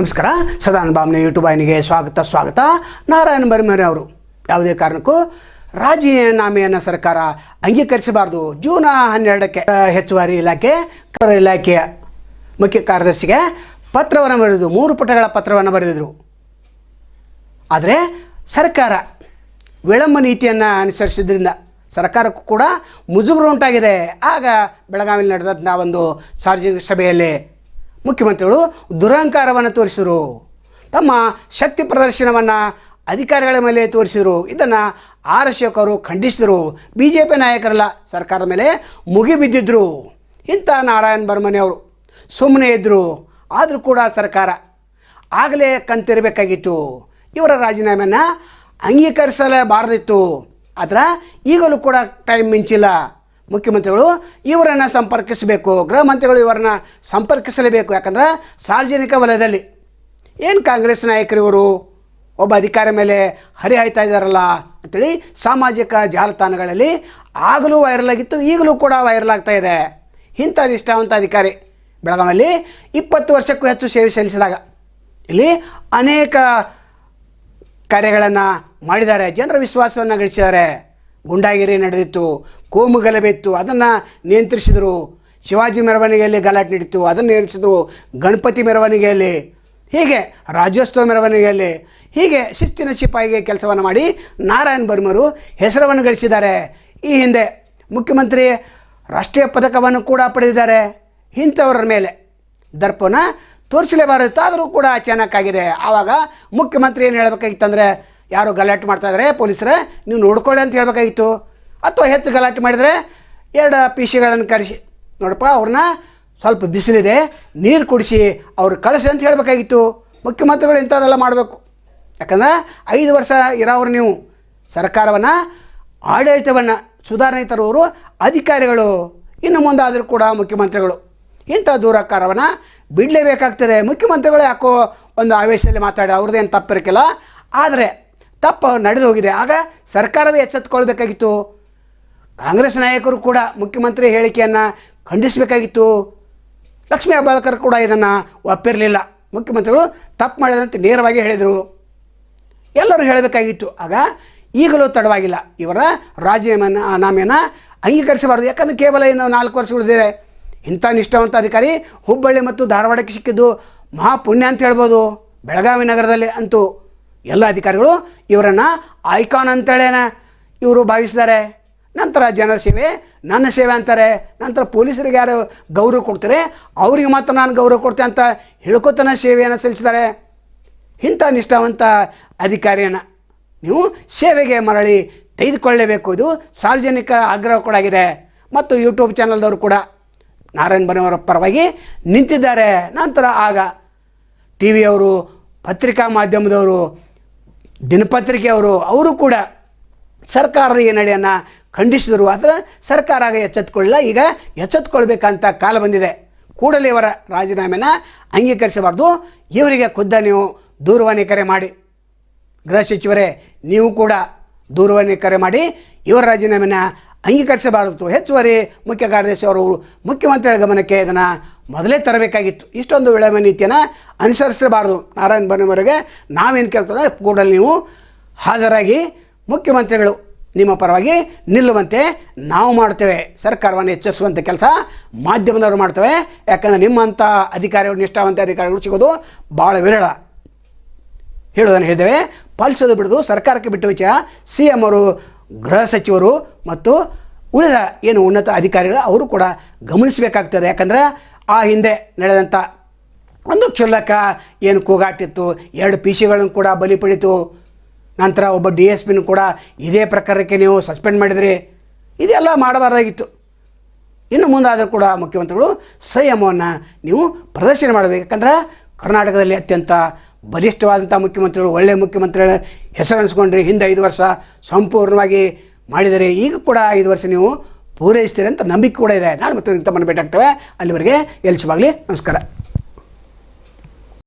ನಮಸ್ಕಾರ. ಸದಾನಂದ ಬಾಮ್ನೆ ಯೂಟ್ಯೂಬ್ ಆಯ್ನಿಗೆ ಸ್ವಾಗತ ಸ್ವಾಗತ. ನಾರಾಯಣ ಬರಿಮರಿ ಅವರು. ಯಾವುದೇ ಕಾರಣಕ್ಕೂ ರಾಜೀನಾಮೆಯನ್ನು ಸರ್ಕಾರ ಅಂಗೀಕರಿಸಬಾರ್ದು. ಜೂನ್ ಹನ್ನೆರಡಕ್ಕೆ ಹೆಚ್ಚುವರಿ ಇಲಾಖೆ ಕರ ಇಲಾಖೆಯ ಮುಖ್ಯ ಕಾರ್ಯದರ್ಶಿಗೆ ಪತ್ರವನ್ನು ಬರೆದು ಮೂರು ಪುಟಗಳ ಪತ್ರವನ್ನು ಬರೆದಿದ್ರು. ಆದರೆ ಸರ್ಕಾರ ವಿಳಂಬ ನೀತಿಯನ್ನು ಅನುಸರಿಸಿದ್ರಿಂದ ಸರ್ಕಾರಕ್ಕೂ ಕೂಡ ಮುಜುಗುರು ಉಂಟಾಗಿದೆ. ಆಗ ಬೆಳಗಾವಿಯಲ್ಲಿ ನಡೆದಂಥ ಒಂದು ಸಾರ್ವಜನಿಕ ಸಭೆಯಲ್ಲಿ ಮುಖ್ಯಮಂತ್ರಿಗಳು ದುರಹಂಕಾರವನ್ನು ತೋರಿಸಿದರು. ತಮ್ಮ ಶಕ್ತಿ ಪ್ರದರ್ಶನವನ್ನು ಅಧಿಕಾರಿಗಳ ಮೇಲೆ ತೋರಿಸಿದರು. ಇದನ್ನು ಆರ್ ಅಶೋಕ್ ಖಂಡಿಸಿದರು. ಬಿ ಜೆ ಪಿ ನಾಯಕರೆಲ್ಲ ಸರ್ಕಾರದ ಮೇಲೆ ಮುಗಿಬಿದ್ದಿದ್ದರು ಇಂಥ ನಾರಾಯಣ ಬರ್ಮನೆ ಅವರು ಸುಮ್ಮನೆ ಇದ್ದರು ಆದರೂ ಕೂಡ ಸರ್ಕಾರ ಆಗಲೇ ಕಂತಿರಬೇಕಾಗಿತ್ತು. ಇವರ ರಾಜೀನಾಮೆಯನ್ನು ಅಂಗೀಕರಿಸಲೇಬಾರದಿತ್ತು. ಆದರೆ ಈಗಲೂ ಕೂಡ ಟೈಮ್ ಮಿಂಚಿಲ್ಲ. ಮುಖ್ಯಮಂತ್ರಿಗಳು ಇವರನ್ನು ಸಂಪರ್ಕಿಸಬೇಕು. ಗೃಹ ಮಂತ್ರಿಗಳು ಇವರನ್ನ ಸಂಪರ್ಕಿಸಲೇಬೇಕು. ಯಾಕಂದ್ರೆ ಸಾರ್ವಜನಿಕ ವಲಯದಲ್ಲಿ ಏನು ಕಾಂಗ್ರೆಸ್ ನಾಯಕರು ಇವರು? ಒಬ್ಬ ಅಧಿಕಾರ ಮೇಲೆ ಹರಿಹಾಯ್ತಾ ಇದ್ದಾರಲ್ಲ ಅಂತೇಳಿ ಸಾಮಾಜಿಕ ಜಾಲತಾಣಗಳಲ್ಲಿ ಆಗಲೂ ವೈರಲ್ ಆಗಿತ್ತು, ಈಗಲೂ ಕೂಡ ವೈರಲ್ ಆಗ್ತಾ ಇದೆ. ಇಂಥ ನಿಷ್ಠಾವಂತ ಅಧಿಕಾರಿ ಬೆಳಗಾವಿಯಲ್ಲಿ ಇಪ್ಪತ್ತು ವರ್ಷಕ್ಕೂ ಹೆಚ್ಚು ಸೇವೆ ಸಲ್ಲಿಸಿದಾಗ ಇಲ್ಲಿ ಅನೇಕ ಕಾರ್ಯಗಳನ್ನು ಮಾಡಿದ್ದಾರೆ. ಜನರ ವಿಶ್ವಾಸವನ್ನು ಗಳಿಸಿದ್ದಾರೆ. ಗುಂಡಾಗಿರಿ ನಡೆದಿತ್ತು, ಕೋಮು ಗಲಭೆ ಇತ್ತು ಅದನ್ನು ನಿಯಂತ್ರಿಸಿದರು. ಶಿವಾಜಿ ಮೆರವಣಿಗೆಯಲ್ಲಿ ಗಲಾಟೆ ನಡೀತು, ಅದನ್ನು ನಿಯಂತ್ರಿಸಿದರು ಗಣಪತಿ ಮೆರವಣಿಗೆಯಲ್ಲಿ, ಹೀಗೆ ರಾಜ್ಯೋತ್ಸವ ಮೆರವಣಿಗೆಯಲ್ಲಿ, ಹೀಗೆ ಶಿಸ್ತಿನ ಸಿಪಾಯಿಗೆ ಕೆಲಸವನ್ನು ಮಾಡಿ ನಾರಾಯಣ್ ಬರ್ಮರು ಹೆಸರನ್ನು ಗಳಿಸಿದ್ದಾರೆ. ಈ ಹಿಂದೆ ಮುಖ್ಯಮಂತ್ರಿ ರಾಷ್ಟ್ರೀಯ ಪದಕವನ್ನು ಕೂಡ ಪಡೆದಿದ್ದಾರೆ. ಇಂಥವರ ಮೇಲೆ ದರ್ಪನ ತೋರಿಸಲೇಬಾರದು, ಆದರೂ ಕೂಡ ಚೆನ್ನಾಗಾಗಿದೆ ಆವಾಗ ಮುಖ್ಯಮಂತ್ರಿ ಏನು ಹೇಳಬೇಕಾಗಿತ್ತಂದರೆ ಯಾರು ಗಲಾಟೆ ಮಾಡ್ತಾ ಇದ್ದಾರೆ ಪೊಲೀಸರೇ, ನೀವು ನೋಡ್ಕೊಳ್ಳಿ ಅಂತ ಹೇಳಬೇಕಾಗಿತ್ತು. ಅಥವಾ ಹೆಚ್ಚು ಗಲಾಟೆ ಮಾಡಿದರೆ ಎರಡು ಪಿ ಸಿಗಳನ್ನು ಕರೆಸಿ. ನೋಡಪ್ಪ, ಅವ್ರನ್ನ ಸ್ವಲ್ಪ ಬಿಸಿಲಿದೆ, ನೀರು ಕುಡಿಸಿ, ಅವ್ರು ಕಳಿಸಿ ಅಂತ ಹೇಳಬೇಕಾಗಿತ್ತು. ಮುಖ್ಯಮಂತ್ರಿಗಳು ಇಂಥದ್ದೆಲ್ಲ ಮಾಡಬೇಕು. ಯಾಕಂದ್ರೆ ಐದು ವರ್ಷ ಇರೋರು ನೀವು. ಸರ್ಕಾರವನ್ನು, ಆಡಳಿತವನ್ನು ಸುಧಾರಣೆ ತರುವವರು ಅಧಿಕಾರಿಗಳು. ಇನ್ನು ಮುಂದಾದರೂ ಕೂಡ ಮುಖ್ಯಮಂತ್ರಿಗಳು. ಇಂಥ ದೂರಕಾರವನ್ನು ಬಿಡಲೇಬೇಕಾಗ್ತದೆ. ಮುಖ್ಯಮಂತ್ರಿಗಳು ಯಾಕೋ ಒಂದು ಆವೇಶದಲ್ಲಿ ಮಾತಾಡಿ, ಅವ್ರದ್ದೇನು ತಪ್ಪಿರಕ್ಕಿಲ್ಲ ಆದರೆ ತಪ್ಪು ನಡೆದು ಹೋಗಿದೆ. ಆಗ ಸರ್ಕಾರವೇ ಎಚ್ಚೆತ್ತುಕೊಳ್ಬೇಕಾಗಿತ್ತು. ಕಾಂಗ್ರೆಸ್ ನಾಯಕರು ಕೂಡ ಮುಖ್ಯಮಂತ್ರಿ ಹೇಳಿಕೆಯನ್ನು ಖಂಡಿಸಬೇಕಾಗಿತ್ತು. ಲಕ್ಷ್ಮೀ ಹೆಬ್ಬಾಳ್ಕರ್ ಕೂಡ ಇದನ್ನು ಒಪ್ಪಿರಲಿಲ್ಲ. ಮುಖ್ಯಮಂತ್ರಿಗಳು ತಪ್ಪು ಮಾಡಿದಂತೆ ನೇರವಾಗಿ ಹೇಳಿದರು. ಎಲ್ಲರೂ ಹೇಳಬೇಕಾಗಿತ್ತು. ಆಗ ಈಗಲೂ ತಡವಾಗಿಲ್ಲ. ಇವರ ರಾಜೀನಾಮೆಯನ್ನು ನಾಮೆಯನ್ನು ಅಂಗೀಕರಿಸಬಾರದು. ಯಾಕಂದರೆ ಕೇವಲ ಇನ್ನು ನಾಲ್ಕು ವರ್ಷ ಉಳಿದಿದೆ ಇಂಥ ನಿಷ್ಠಾವಂತ ಅಧಿಕಾರಿ ಹುಬ್ಬಳ್ಳಿ ಮತ್ತು ಧಾರವಾಡಕ್ಕೆ ಸಿಕ್ಕಿದ್ದು ಮಹಾಪುಣ್ಯ ಅಂತ ಹೇಳ್ಬೋದು. ಬೆಳಗಾವಿ ನಗರದಲ್ಲಿ ಅಂತೂ. ಎಲ್ಲ ಅಧಿಕಾರಿಗಳು ಇವರನ್ನು ಐಕಾನ್ ಅಂತೇಳೇನ ಇವರು ಭಾವಿಸಿದ್ದಾರೆ ನಂತರ ಜನರ ಸೇವೆ, ನನ್ನ ಸೇವೆ ಅಂತಾರೆ. ನಂತರ ಪೊಲೀಸರಿಗೆ ಯಾರು ಗೌರವ ಕೊಡ್ತಾರೆ, ಅವ್ರಿಗೆ ಮಾತ್ರ ನಾನು ಗೌರವ ಕೊಡ್ತೇನೆ ಅಂತ ಹೇಳ್ಕೊತನ ಸೇವೆಯನ್ನು ಸಲ್ಲಿಸಿದ್ದಾರೆ. ಇಂಥ ನಿಷ್ಠಾವಂತ ಅಧಿಕಾರಿಯನ್ನು ನೀವು ಸೇವೆಗೆ ಮರಳಿ ತೆಗೆದುಕೊಳ್ಳಲೇಬೇಕು ಇದು ಸಾರ್ವಜನಿಕ ಆಗ್ರಹ ಕೂಡ ಆಗಿದೆ. ಮತ್ತು ಯೂಟ್ಯೂಬ್ ಚಾನಲ್ದವರು ಕೂಡ ನಾರಾಯಣ ಬನವರ ಪರವಾಗಿ ನಿಂತಿದ್ದಾರೆ. ನಂತರ ಆಗ ಟಿ ವಿಯವರು ಪತ್ರಿಕಾ ಮಾಧ್ಯಮದವರು ದಿನಪತ್ರಿಕೆಯವರು ಅವರು ಕೂಡ ಸರ್ಕಾರದ ಈ ನಡೆಯನ್ನು ಖಂಡಿಸಿದರು. ಆದರೆ ಸರ್ಕಾರ ಆಗ ಎಚ್ಚೆತ್ತುಕೊಳ್ಳಿಲ್ಲ ಈಗ ಎಚ್ಚೆತ್ಕೊಳ್ಬೇಕಂತ ಕಾಲ ಬಂದಿದೆ. ಕೂಡಲೇ ಇವರ ರಾಜೀನಾಮೆನ ಅಂಗೀಕರಿಸಬಾರ್ದು. ಇವರಿಗೆ ಖುದ್ದ ನೀವು ದೂರವಾಣಿ ಕರೆ ಮಾಡಿ. ಗೃಹ ಸಚಿವರೇ, ನೀವು ಕೂಡ ದೂರವಾಣಿ ಕರೆ ಮಾಡಿ. ಇವರ ರಾಜೀನಾಮೆನ ಅಂಗೀಕರಿಸಬಾರದು. ಹೆಚ್ಚುವರಿ ಮುಖ್ಯ ಕಾರ್ಯದರ್ಶಿ ಅವರು ಮುಖ್ಯಮಂತ್ರಿಗಳ ಗಮನಕ್ಕೆ ಇದನ್ನು ಮೊದಲೇ ತರಬೇಕಾಗಿತ್ತು. ಇಷ್ಟೊಂದು ವಿಳಂಬ ನೀತಿಯನ್ನು ಅನುಸರಿಸಬಾರದು. ನಾರಾಯಣ ಬನ್ನವರಿಗೆ ನಾವೇನು ಕೇಳ್ತದೆ ಕೂಡಲೇ ನೀವು ಹಾಜರಾಗಿ ಮುಖ್ಯಮಂತ್ರಿಗಳು ನಿಮ್ಮ ಪರವಾಗಿ ನಿಲ್ಲುವಂತೆ ನಾವು ಮಾಡ್ತೇವೆ ಸರ್ಕಾರವನ್ನು ಎಚ್ಚರಿಸುವಂಥ ಕೆಲಸ ಮಾಧ್ಯಮದವರು ಮಾಡ್ತೇವೆ. ಯಾಕಂದರೆ ನಿಮ್ಮಂಥ ಅಧಿಕಾರಿಗಳು, ನಿಷ್ಠಾವಂತ ಅಧಿಕಾರಿಗಳು ಸಿಗೋದು ಭಾಳ ವಿರಳ. ಹೇಳೋದನ್ನು ಹೇಳಿದ್ದೇವೆ ಪಾಲಿಸೋದು ಬಿಡೋದು ಸರ್ಕಾರಕ್ಕೆ ಬಿಟ್ಟ ವಿಚಾರ. ಸಿ ಎಂ ಅವರು ಗೃಹ ಸಚಿವರು ಮತ್ತು ಉಳಿದ ಏನು ಉನ್ನತ ಅಧಿಕಾರಿಗಳು ಅವರು ಕೂಡ ಗಮನಿಸಬೇಕಾಗ್ತದೆ. ಯಾಕಂದರೆ ಆ ಹಿಂದೆ ನಡೆದಂಥ ಒಂದು ಕ್ಷುಲ್ಲಕ ಏನು ಕೂಗಾಟಿತ್ತು, ಎರಡು ಪಿ ಸಿಗಳನ್ನು ಕೂಡ ಬಲಿ ಪಡಿತು. ನಂತರ ಒಬ್ಬ ಡಿ ಎಸ್ ಪಿನೂ ಕೂಡ ಇದೇ ಪ್ರಕಾರಕ್ಕೆ ನೀವು ಸಸ್ಪೆಂಡ್ ಮಾಡಿದ್ರಿ. ಇದೆಲ್ಲ ಮಾಡಬಾರ್ದಾಗಿತ್ತು. ಇನ್ನು ಮುಂದಾದರೂ ಕೂಡ ಮುಖ್ಯಮಂತ್ರಿಗಳು ಸಂಯಮವನ್ನು ನೀವು ಪ್ರದರ್ಶನ ಮಾಡಬೇಕು. ಯಾಕಂದ್ರೆ ಕರ್ನಾಟಕದಲ್ಲಿ ಅತ್ಯಂತ ಬಲಿಷ್ಠವಾದಂಥ ಮುಖ್ಯಮಂತ್ರಿಗಳು ಒಳ್ಳೆಯ ಮುಖ್ಯಮಂತ್ರಿಗಳ ಹೆಸರನ್ನಿಸ್ಕೊಂಡ್ರಿ ಹಿಂದೆ ಐದು ವರ್ಷ ಸಂಪೂರ್ಣವಾಗಿ ಮಾಡಿದರೆ ಈಗ ಕೂಡ ಐದು ವರ್ಷ ನೀವು ಪೂರೈಸ್ತೀರಂತ ನಂಬಿಕೆ ಕೂಡ ಇದೆ. ನಾನು ಮತ್ತೆ ತಮ್ಮನ್ನು ಆಗ್ತವೆ ಅಲ್ಲಿವರೆಗೆ ಎಲ್ಸವಾಗಲಿ ನಮಸ್ಕಾರ.